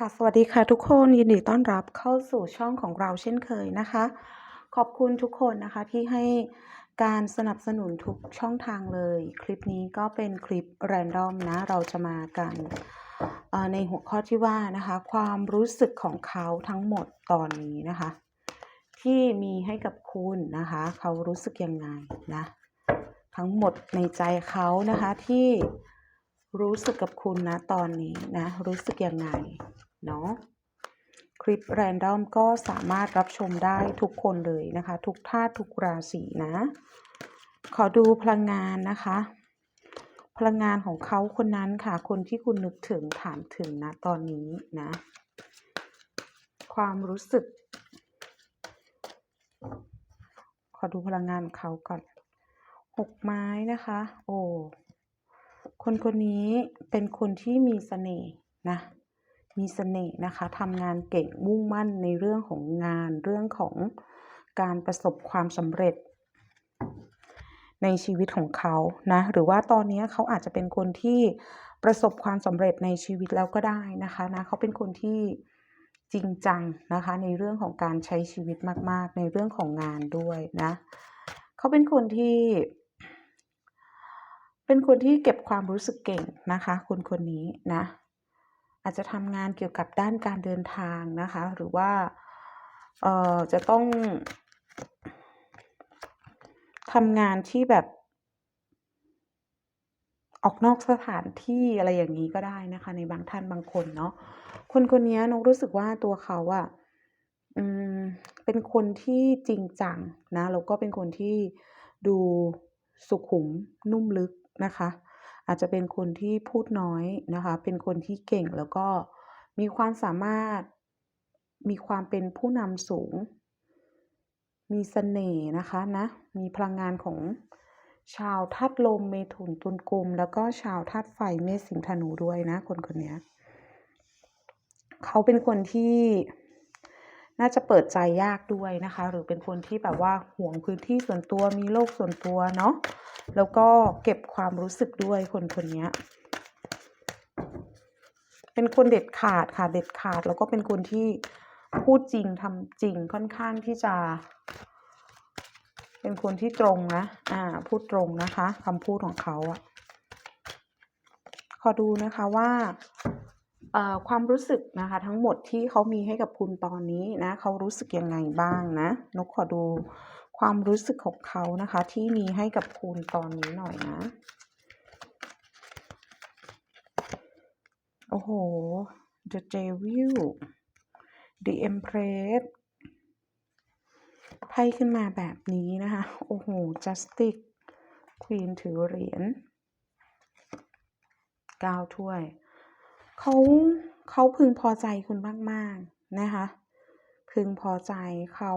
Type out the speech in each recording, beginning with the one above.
ค่ะสวัสดีค่ะทุกคนยินดีต้อนรับเข้าสู่ช่องของเราเช่นเคยนะคะ ขอบคุณทุกคนนะคะที่ให้การสนับสนุนทุกช่องทางเลย คลิปนี้ก็เป็นคลิป random นะเราจะมากันในหัวข้อที่ว่านะคะ ความรู้สึกของเขาทั้งหมดตอนนี้นะคะ ที่มีให้กับคุณนะคะ เขารู้สึกยังไงนะ ทั้งหมดในใจเขานะคะที่ รู้สึกกับคุณนะตอนนี้นะ รู้สึกยังไงเนาะคลิปแรนดอมก็สามารถรับชมได้ทุกคนเลยนะคะ ทุกท่าตุทุกราศีนะ ขอดูพลังงานนะคะ พลังงานของเขาคนนั้นค่ะ คนที่คุณนึกถึงถามถึงนะตอนนี้นะ ความรู้สึก ขอดูพลังงานของเขาก่อนหกไม้นะคะ โอ้ คนคนนี้เป็นคนที่มีเสน่ห์นะ มีเสน่ห์นะคะทำงานเก่งมุ่งมั่นในเรื่องของงานเรื่องของการประสบความสำเร็จ ในชีวิตของเขานะ หรือว่าตอนนี้เขาอาจจะเป็นคนที่ประสบความสำเร็จในชีวิตแล้วก็ได้นะคะนะเขาเป็นคนที่จริงจังนะคะ ในเรื่องของการใช้ชีวิตมาก ๆ ในเรื่องของงานด้วยนะ เขาเป็นคนที่ เป็นคนที่เก็บความรู้สึกเก่งนะคะคนคนนี้นะอาจจะทำงานเกี่ยวกับด้านการเดินทางนะคะ หรือว่าเอ่อจะต้องทำงานที่แบบ ออกนอกสถานที่อะไรอย่างนี้ก็ได้นะคะ ในบางท่านบางคนเนาะคนคนนี้นกรู้สึกว่าตัวเขาอะอืมเป็นคนที่จริงจังนะแล้วก็เป็นคนที่ดูสุขุมนุ่มลึก นะคะ อาจจะเป็นคนที่พูดน้อยนะคะ เป็นคนที่เก่งแล้วก็มีความสามารถมีความเป็นผู้นำสูง มีเสน่ห์นะคะนะมีพลังงานของชาวธาตุลมเมถุนตุลกุม แล้วก็ชาวธาตุไฟเมษสิงธนูด้วยนะคนคนนี้เขาเป็นคนที่ น่าจะเปิดใจยากด้วยนะคะ หรือเป็นคนที่แบบว่าห่วงพื้นที่ส่วนตัวมีโลกส่วนตัวเนาะแล้วก็เก็บความรู้สึกด้วยคนคนนี้เป็นคนเด็ดขาดค่ะเด็ดขาด แล้วก็เป็นคนที่พูดจริงทำจริงค่อนข้างที่จะ เป็นคนที่ตรงนะอ่า พูดตรงนะคะคำพูดของเขาอะขอดูนะคะว่า ความรู้สึกนะคะ ทั้งหมดที่เขามีให้กับคุณตอนนี้นะเขารู้สึกยังไงบ้างนะนกขอดูความรู้สึกของเขานะคะ ที่มีให้กับคุณตอนนี้หน่อยนะ โอ้โห The Devil The Empress ไพ่ขึ้นมาแบบนี้นะคะ โอ้โห Justice Queen ถือเหรียญก้าถ้วย เขาเขาพึงพอใจคุณมากๆนะคะ พึงพอใจเขา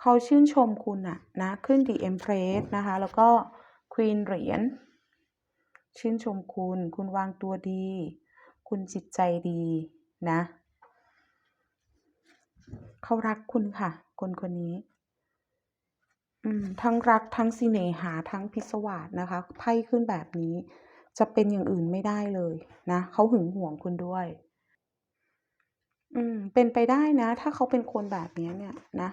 เขาชื่นชมคุณอะนะขึ้น The Empress นะคะ แล้วก็ Queen เหรียญชื่นชมคุณ คุณวางตัวดี คุณจิตใจดีนะเขารักคุณค่ะ คนคนนี้อืมทั้งรักทั้งสิเนหาทั้งพิศวาสนะคะ ไพ่ขึ้นแบบนี้ จะเป็นอย่างอื่นไม่ได้เลยนะเขาหึงหวงคุณด้วย อืม เป็นไปได้นะ ถ้าเขาเป็นคนแบบนี้เนี่ยนะ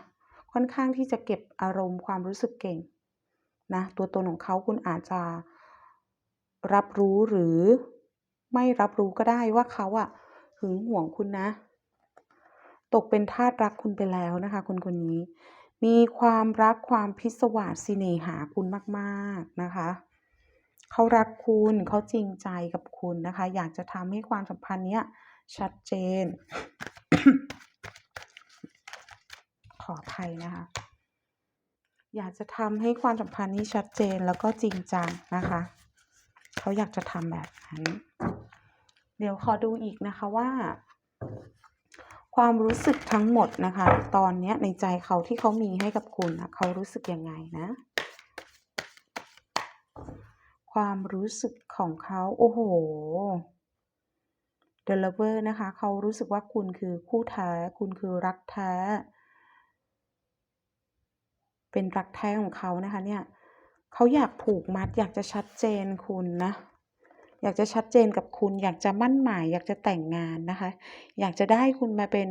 ค่อนข้างที่จะเก็บอารมณ์ความรู้สึกเก่งนะตัวตนของเขาคุณอาจจะรับรู้หรือไม่รับรู้ก็ได้ว่าเขาอะหึงหวงคุณนะ ตกเป็นทาสรักคุณไปแล้วนะคะ คนคนนี้ มีความรักความพิศวาสสิเนหาคุณมาก ๆนะคะ เขารักคุณเขาจริงใจกับคุณนะคะ อยากจะทำให้ความสัมพันธ์เนี้ยชัดเจน ขออภัยนะคะ อยากจะทำให้ความสัมพันธ์นี้ชัดเจนแล้วก็จริงจังนะคะ เขาอยากจะทำแบบนั้น เดี๋ยวขอดูอีกนะคะว่า ความรู้สึกทั้งหมดนะคะ ตอนเนี้ยในใจเขาที่เขามีให้กับคุณนะเขารู้สึกยังไงนะ ความรู้สึกของเขาโอ้โห The Lover นะคะ เขารู้สึกว่าคุณคือคู่แท้ คุณคือรักแท้ เป็นรักแท้ของเขานะคะเนี่ยเขาอยากผูกมัด อยากจะชัดเจนคุณนะ อยากจะชัดเจนกับคุณ อยากจะมั่นหมาย อยากจะแต่งงานนะคะ อยากจะได้คุณมาเป็น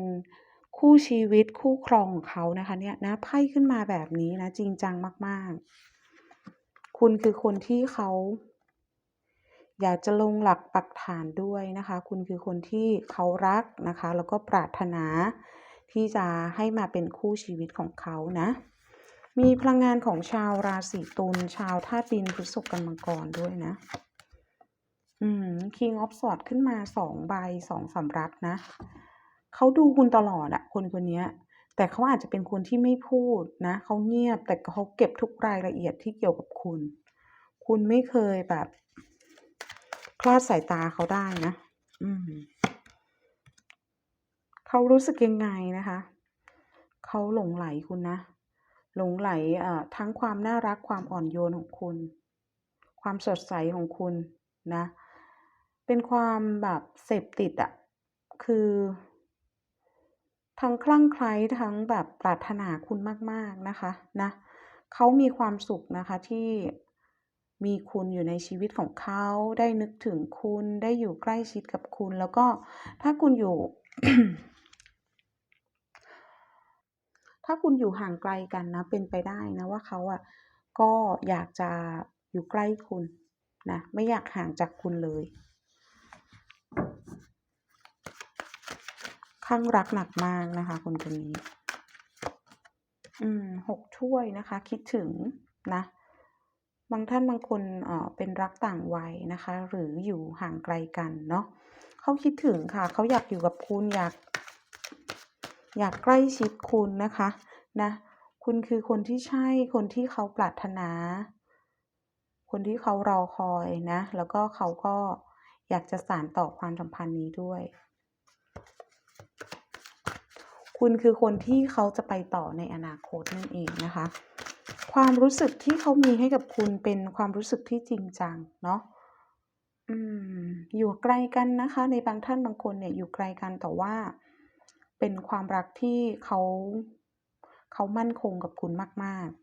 คู่ชีวิตคู่ครองของเขานะคะเนี่ยนะไพ่ขึ้นมาแบบนี้นะจริงจังมาก ๆ คุณคือคนที่เขาอยากจะลงหลักปักฐานด้วยนะคะ คุณคือคนที่เขารักนะคะ แล้วก็ปรารถนาที่จะให้มาเป็นคู่ชีวิตของเขานะ มีพลังงานของชาวราศีตุลชาวธาตุดินพฤษภกันมังกรด้วยนะ อืม King of s w o r d ขึ้นมาสองใบสองสำรับนะ เขาดูคุณตลอดอะคนคนนี้ แต่เขาอาจจะเป็นคนที่ไม่พูดนะเขาเงียบแต่เขาเก็บทุกรายละเอียดที่เกี่ยวกับคุณ คุณไม่เคยแบบคลาดสายตาเขาได้นะ อืมเขารู้สึกยังไงนะคะเขาหลงไหลคุณนะ หลงไหลเอ่อทั้งความน่ารักความอ่อนโยนของคุณ ความสดใสของคุณนะ เป็นความแบบเสพติดอะคือ ทั้งคลั่งไคล้ทั้งแบบปรารถนาคุณมาก ๆนะคะนะเขามีความสุขนะคะที่มีคุณอยู่ในชีวิตของเขาได้นึกถึงคุณได้อยู่ใกล้ชิดกับคุณ แล้วก็ถ้าคุณอยู่ ถ้าคุณอยู่ห่างไกลกันนะ เป็นไปได้นะว่าเขาอะก็อยากจะอยู่ใกล้คุณนะไม่อยากห่างจากคุณเลยั่งรักหนักมากนะคะ คนคนนี้ อืม6ถ้วยนะคะ คิดถึงนะ บางท่านบางคนเอ่อเป็นรักต่างวัยนะคะ หรืออยู่ห่างไกลกันเนาะเขาคิดถึงค่ะ เขาอยากอยู่กับคุณอยาก อยากใกล้ชิดคุณนะคะนะ คุณคือคนที่ใช่คนที่เขาปรารถนา คนที่เขารอคอยนะ แล้วก็เขาก็อยากจะสานต่อความสัมพันธ์นี้ด้วย คุณคือคนที่เขาจะไปต่อในอนาคตนั่นเองนะคะ ความรู้สึกที่เขามีให้กับคุณเป็นความรู้สึกที่จริงจังเนาะอืมอยู่ไกลกันนะคะ ในบางท่านบางคนเนี่ยอยู่ไกลกันแต่ว่า เป็นความรักที่เขาเขามั่นคงกับคุณมาก ๆ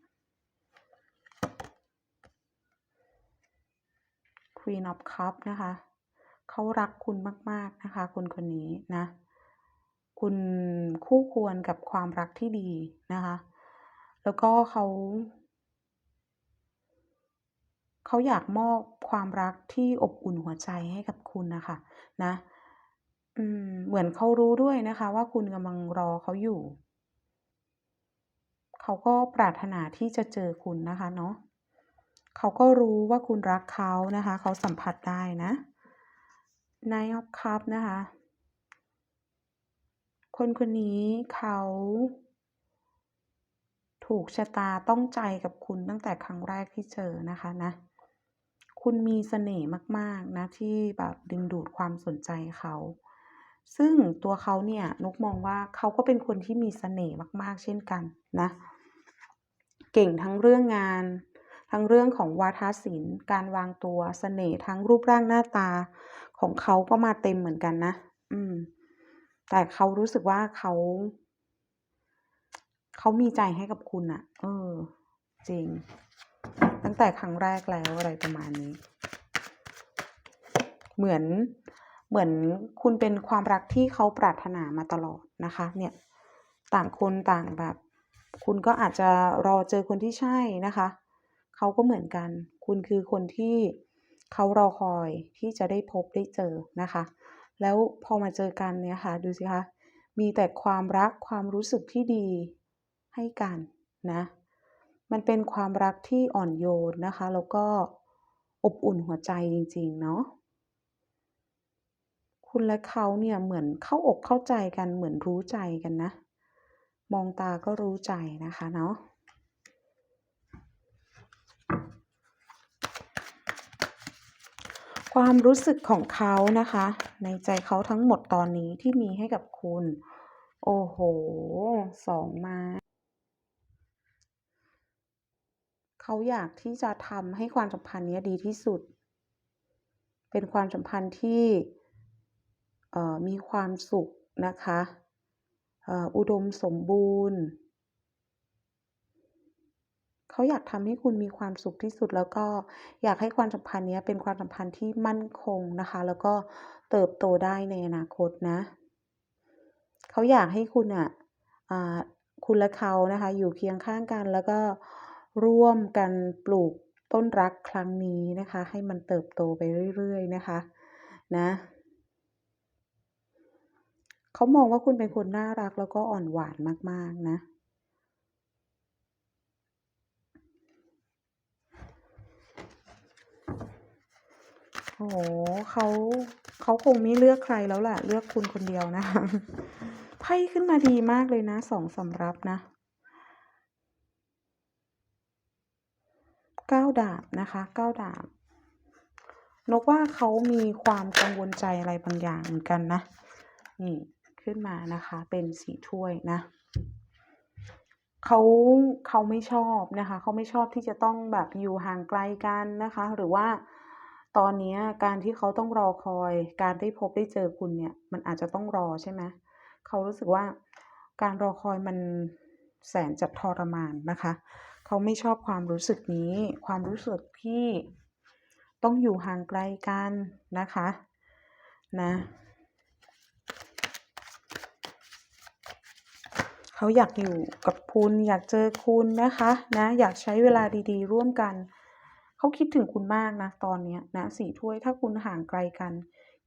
Queen of Cup นะคะ เขารักคุณมาก ๆ นะคะ คนคนนี้นะ คุณคู่ควรกับความรักที่ดีนะคะ แล้วก็เขาเขาอยากมอบความรักที่อบอุ่นหัวใจให้กับคุณนะคะนะเหมือนเขารู้ด้วยนะคะ ว่าคุณกำลังรอเขาอยู่ เขาก็ปรารถนาที่จะเจอคุณนะคะเนาะเขาก็รู้ว่าคุณรักเขานะคะ เขาสัมผัสได้นะ Knight of Cups นะคะ คนคนนี้เขา ถูกชะตาต้องใจกับคุณตั้งแต่ครั้งแรกที่เจอนะคะนะ คุณมีเสน่ห์มาก ๆ นะ ที่แบบดึงดูดความสนใจเขา ซึ่งตัวเขาเนี่ยนกมองว่าเขาก็เป็นคนที่มีเสน่ห์มาก ๆ เช่นกันนะ เก่งทั้งเรื่องงาน ทั้งเรื่องของวาทศิลป์ การวางตัวเสน่ห์ทั้งรูปร่างหน้าตาของเขาก็มาเต็มเหมือนกันนะ อืม แต่เขารู้สึกว่าเขาเขามีใจให้กับคุณน่ะเออ จริง ตั้งแต่ครั้งแรกแล้วอะไรประมาณนี้ เหมือนเหมือนคุณเป็นความรักที่เขาปรารถนามาตลอดนะคะ เนี่ย ต่างคนต่างแบบ คุณก็อาจจะรอเจอคนที่ใช่นะคะเขาก็เหมือนกัน คุณคือคนที่เขารอคอยที่จะได้พบได้เจอนะคะ แล้วพอมาเจอกันเนี่ยค่ะ ดูสิคะ มีแต่ความรักความรู้สึกที่ดีให้กันนะ มันเป็นความรักที่อ่อนโยนนะคะ แล้วก็อบอุ่นหัวใจจริงๆเนาะ คุณและเขาเนี่ยเหมือนเข้าอกเข้าใจกันเหมือนรู้ใจกันนะ มองตาก็รู้ใจนะคะเนาะ ความรู้สึกของเขานะคะ ในใจเขาทั้งหมดตอนนี้ที่มีให้กับคุณ โอ้โฮ2ไม้เขาอยากที่จะทำให้ความสัมพันธ์เนี้ยดีที่สุด เป็นความสัมพันธ์ที่เอ่อมีความสุขนะคะอออุดมสมบูรณ์ เขาอยากทำให้คุณมีความสุขที่สุด แล้วก็อยากให้ความสัมพันธ์นี้เป็นความสัมพันธ์ที่มั่นคงนะคะ แล้วก็เติบโตได้ในอนาคตนะ เขาอยากให้คุณอะอ่าคุณและเขานะคะ อยู่เคียงข้างกันแล้วก็ร่วมกันปลูกต้นรักครั้งนี้นะคะ ให้มันเติบโตไปเรื่อยๆนะคะนะเขามองว่าคุณเป็นคนน่ารักแล้วก็อ่อนหวานมากๆนะ โอ้โฮเขาเขาคงไม่เลือกใครแล้วแหละเลือกคุณคนเดียวนะคะไพ่ขึ้นมาดีมากเลยนะ2สำรับนะ9ดาบนะคะ9ดาบนกว่าเขามีความกังวลใจอะไรบางอย่างเหมือนกันนะ นี่ขึ้นมานะคะเป็น4ถ้วยนะเขาเขาไม่ชอบนะคะเขาไม่ชอบที่จะต้องแบบอยู่ห่างไกลกันนะคะ หรือว่า ตอนนี้การที่เขาต้องรอคอย การได้พบได้เจอคุณเนี่ย มันอาจจะต้องรอใช่ไหมเขารู้สึกว่าการรอคอยมันแสนจะทรมานนะคะ เขาไม่ชอบความรู้สึกนี้ ความรู้สึกที่ต้องอยู่ห่างไกลกันนะคะนะเขาอยากอยู่กับคุณอยากเจอคุณนะคะนะอยากใช้เวลาดีๆ ร่วมกัน เขาคิดถึงคุณมากนะตอนเนี้นะ4ถ้วยถ้าคุณห่างไกลกัน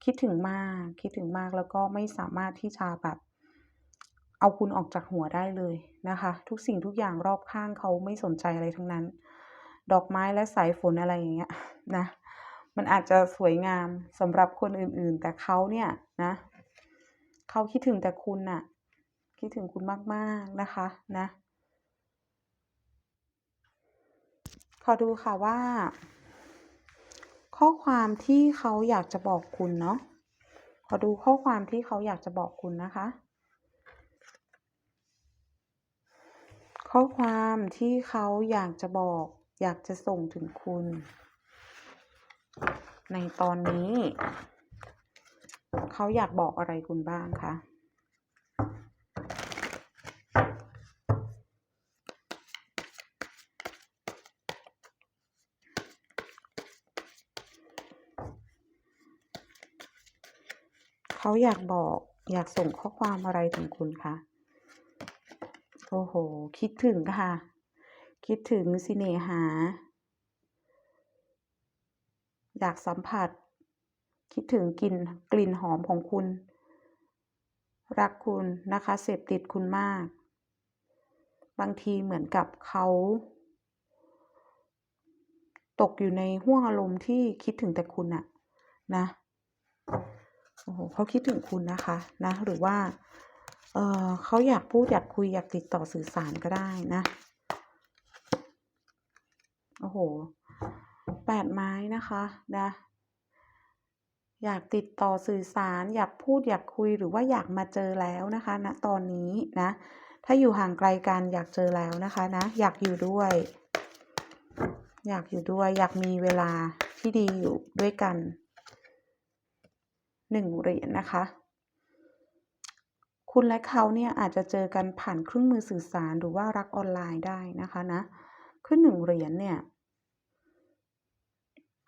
คิดถึงมากคิดถึงมากแล้วก็ไม่สามารถที่จะแบบเอาคุณออกจากหัวได้เลยนะคะ ทุกสิ่งทุกอย่างรอบข้างเขาไม่สนใจอะไรทั้งนั้น ดอกไม้และสายฝนอะไรอย่างเงี้ยนะมันอาจจะสวยงามสำหรับคนอื่นๆ แต่เขาเนี่ยนะเขาคิดถึงแต่คุณน่ะ คิดถึงคุณมากๆนะคะนะ ขอดูค่ะว่า ข้อความที่เขาอยากจะบอกคุณเนาะขอดูข้อความที่เขาอยากจะบอกคุณนะคะ ข้อความที่เขาอยากจะบอก อยากจะส่งถึงคุณ ในตอนนี้ เขาอยากบอกอะไรคุณบ้างคะ?เขา อยากบอกอยากส่งข้อความอะไรถึงคุณคะ?โอ้โฮคิดถึงค่ะ คิดถึงสิเน่หา อยากสัมผัส คิดถึงกลิ่นกลิ่นหอมของคุณ รักคุณนะคะ เสพติดคุณมาก บางทีเหมือนกับเขา ตกอยู่ในห้วงอารมณ์ที่คิดถึงแต่คุณน่ะนะ โอ้โฮเขาคิดถึงคุณนะคะนะหรือว่าเอ่อเขาอยากพูดอยากคุยอยากติดต่อสื่อสารก็ได้นะโอ้โฮ8ไม้นะคะนะอยากติดต่อสื่อสารอยากพูดอยากคุยหรือว่าอยากมาเจอแล้วนะคะณตอนนี้นะ ถ้าอยู่ห่างไกลกันอยากเจอแล้วนะคะนะ อยากอยู่ด้วย อยากอยู่ด้วย อยากมีเวลาที่ดีอยู่ด้วยกัน 1เหรียญนะคะ คุณและเขาเนี่ยอาจจะเจอกันผ่านเครื่องมือสื่อสารหรือว่ารักออนไลน์ได้นะคะนะขึ้น1เหรียญเนี่ย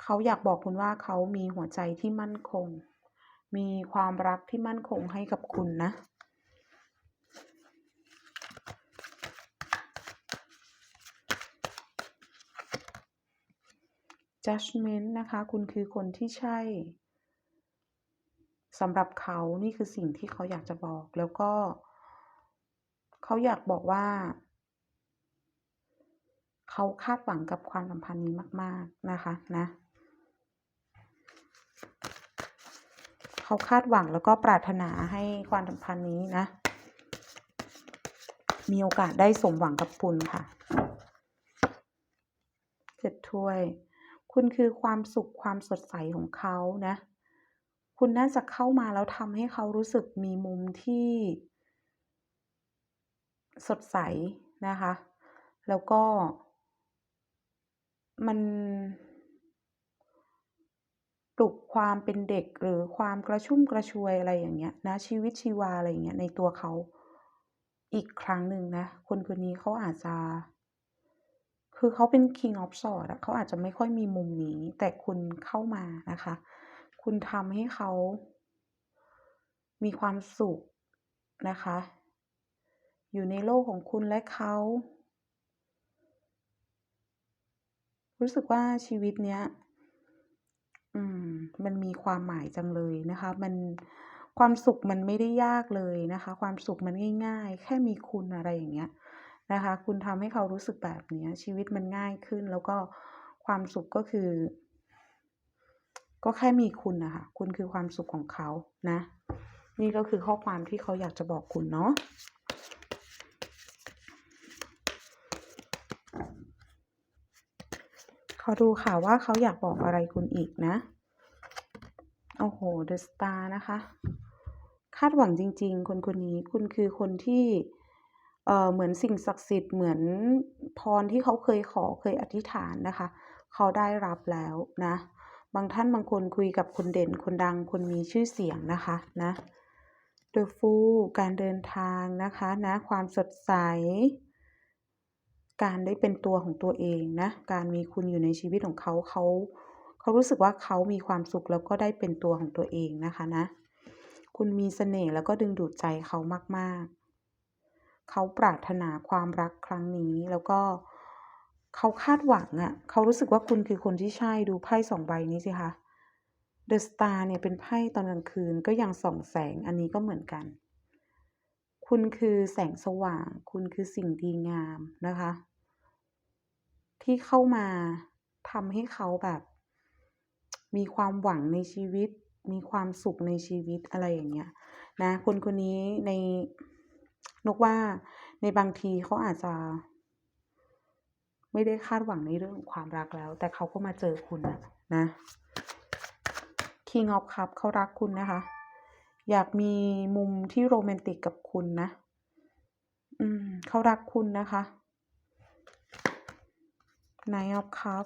เขาอยากบอกคุณว่าเขามีหัวใจที่มั่นคง มีความรักที่มั่นคงให้กับคุณนะ Judgment นะคะ คุณคือคนที่ใช่ สำหรับเขานี่คือสิ่งที่เขาอยากจะบอก แล้วก็ เขาอยากบอกว่า เขาคาดหวังกับความสัมพันธ์นี้มาก ๆนะคะนะ เขาคาดหวังแล้วก็ปรารถนาให้ความสัมพันธ์นี้นะ มีโอกาสได้สมหวังกับคุณค่ะ7ถ้วย คุณคือความสุขความสดใสของเขานะ คุณน่าจะเข้ามาแล้วทำให้เขารู้สึกมีมุมที่ สดใสนะคะ แล้วก็ มันปลุกความเป็นเด็กหรือความกระชุ่มกระชวยอะไรอย่างเงี้ยนะชีวิตชีวาอะไรอย่างเงี้ยในตัวเขาอีกครั้งหนึ่งนะคนคนนี้เขาอาจจะ คือเขาเป็น King of Swords เขาอาจจะไม่ค่อยมีมุมนี้ แต่คุณเข้ามานะคะ คุณทำให้เขา มีความสุขนะคะ อยู่ในโลกของคุณและเขา รู้สึกว่าชีวิตเนี้ย อืม มันมีความหมายจังเลยนะคะ มันความสุขมันไม่ได้ยากเลยนะคะ ความสุขมันง่าย ๆ แค่มีคุณอะไรอย่างเงี้ยนะคะ คุณทำให้เขารู้สึกแบบเนี้ยชีวิตมันง่ายขึ้น แล้วก็ความสุขก็คือ ก็แค่มีคุณนะค่ะคุณคือความสุขของเขานะ นี่ก็คือข้อความที่เขาอยากจะบอกคุณเนาะขอดูค่ะว่าเขาอยากบอกอะไรคุณอีกนะ โอ้โฮ The Star นะคะ คาดหวังจริง ๆ คนคนนี้คุณคือคนที่เอ่อเหมือนสิ่งศักดิ์สิทธิ์เหมือนพรที่เขาเคยขอเคยอธิษฐานนะคะ เขาได้รับแล้วนะ บางท่านบางคนคุยกับคนเด่นคนดังคนมีชื่อเสียงนะคะนะ The Fool การเดินทางนะคะนะความสดใส การได้เป็นตัวของตัวเองนะการมีคุณอยู่ในชีวิตของเขาเขาเขารู้สึกว่าเขามีความสุขแล้วก็ได้เป็นตัวของตัวเองนะคะนะ คุณมีเสน่ห์แล้วก็ดึงดูดใจเขามากๆ เขาปรารถนาความรักครั้งนี้แล้วก็เเขาคาดหวังอะเขารู้สึกว่าคุณคือคนที่ใช่ดูไพ่2ใบนี้สิคะ The Star เนี่ยเป็นไพ่ตอนกลางคืนก็ยังส่องแสงอันนี้ก็เหมือนกัน คุณคือแสงสว่าง คุณคือสิ่งดีงามนะคะ ที่เข้ามาทำให้เขาแบบ มีความหวังในชีวิต มีความสุขในชีวิตอะไรอย่างเงี้ยนะคนคนนี้ในนกว่าในบางทีเขาอาจจะ ไม่ได้คาดหวังในเรื่องของความรักแล้ว แต่เขาก็มาเจอคุณอะนะ King of Cup เขารักคุณนะคะ อยากมีมุมที่โรแมนติกกับคุณนะ อืมเขารักคุณนะคะ Knight of Cup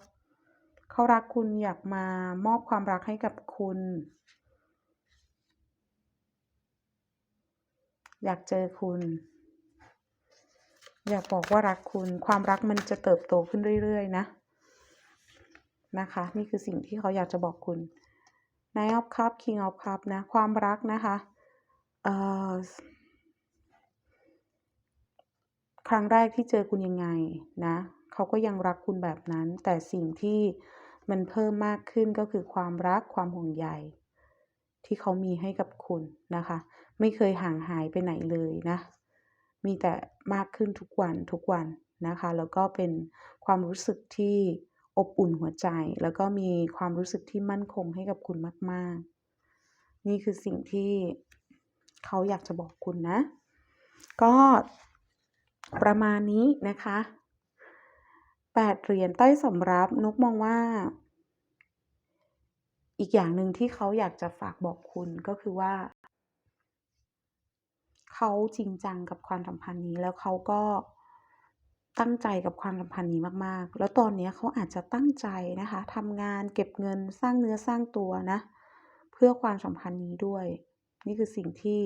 เขารักคุณอยากมามอบความรักให้กับคุณ อยากเจอคุณ อยากบอกว่ารักคุณความรักมันจะเติบโตขึ้นเรื่อยๆนะ นะคะ นี่คือสิ่งที่เขาอยากจะบอกคุณ Knight of Cups King of Cup นะ ความรักนะคะเอ่อครั้งแรกที่เจอคุณยังไงนะเขาก็ยังรักคุณแบบนั้น แต่สิ่งที่มันเพิ่มมากขึ้นก็คือความรักความห่วงใยที่เขามีให้กับคุณนะคะ ไม่เคยห่างหายไปไหนเลยนะ มีแต่มากขึ้นทุกวันทุกวันนะคะ แล้วก็เป็นความรู้สึกที่อบอุ่นหัวใจ แล้วก็มีความรู้สึกที่มั่นคงให้กับคุณมาก ๆ นี่คือสิ่งที่เขาอยากจะบอกคุณนะ ก็ประมาณนี้นะคะ8เหรียญใต้สำรับนกมองว่า อีกอย่างหนึ่งที่เขาอยากจะฝากบอกคุณก็คือว่า เขาจริงจังกับความสัมพันธ์นี้ แล้วเขาก็ตั้งใจกับความสัมพันธ์นี้มากๆ แล้วตอนนี้เขาอาจจะตั้งใจนะคะทำงานเก็บเงินสร้างเนื้อสร้างตัวนะ เพื่อความสัมพันธ์นี้ด้วย นี่คือสิ่งที่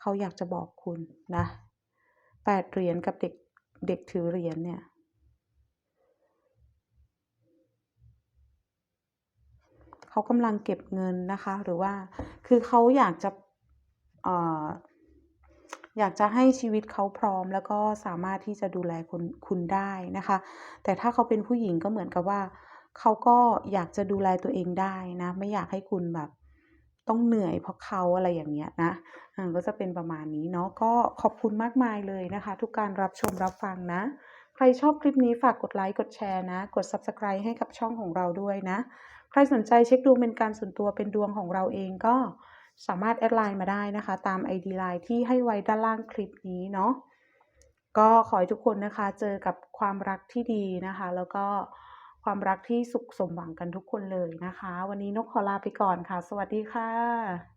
เขาอยากจะบอกคุณนะ8เหรียญกับเด็กเด็กถือเหรียญเนี่ยเขากำลังเก็บเงินนะคะ หรือว่าคือเขาอยากจะเอยากจะให้ชีวิตเขาพร้อม แล้วก็สามารถที่จะดูแลคุณคุณได้นะคะ แต่ถ้าเขาเป็นผู้หญิงก็เหมือนกับว่าเขาก็อยากจะดูแลตัวเองได้นะ ไม่อยากให้คุณแบบต้องเหนื่อยเพราะเขาอะไรอย่างเงี้ยนะก็จะเป็นประมาณนี้เนาะก็ขอบคุณมากมายเลยนะคะ ทุกการรับชมรับฟังนะ ใครชอบคลิปนี้ฝากกดไลก์กดแชร์นะ กด Subscribe ให้กับช่องของเราด้วยนะ ใครสนใจเช็คดวงเป็นการส่วนตัวเป็นดวงของเราเองก็ สามารถแอดไลน์มาได้นะคะ ตาม ID LINE ที่ให้ไว้ด้านล่างคลิปนี้เนาะก็ขอให้ทุกคนนะคะเจอกับความรักที่ดีนะคะ แล้วก็ความรักที่สุขสมหวังกันทุกคนเลยนะคะ วันนี้นกขอลาไปก่อนค่ะ สวัสดีค่ะ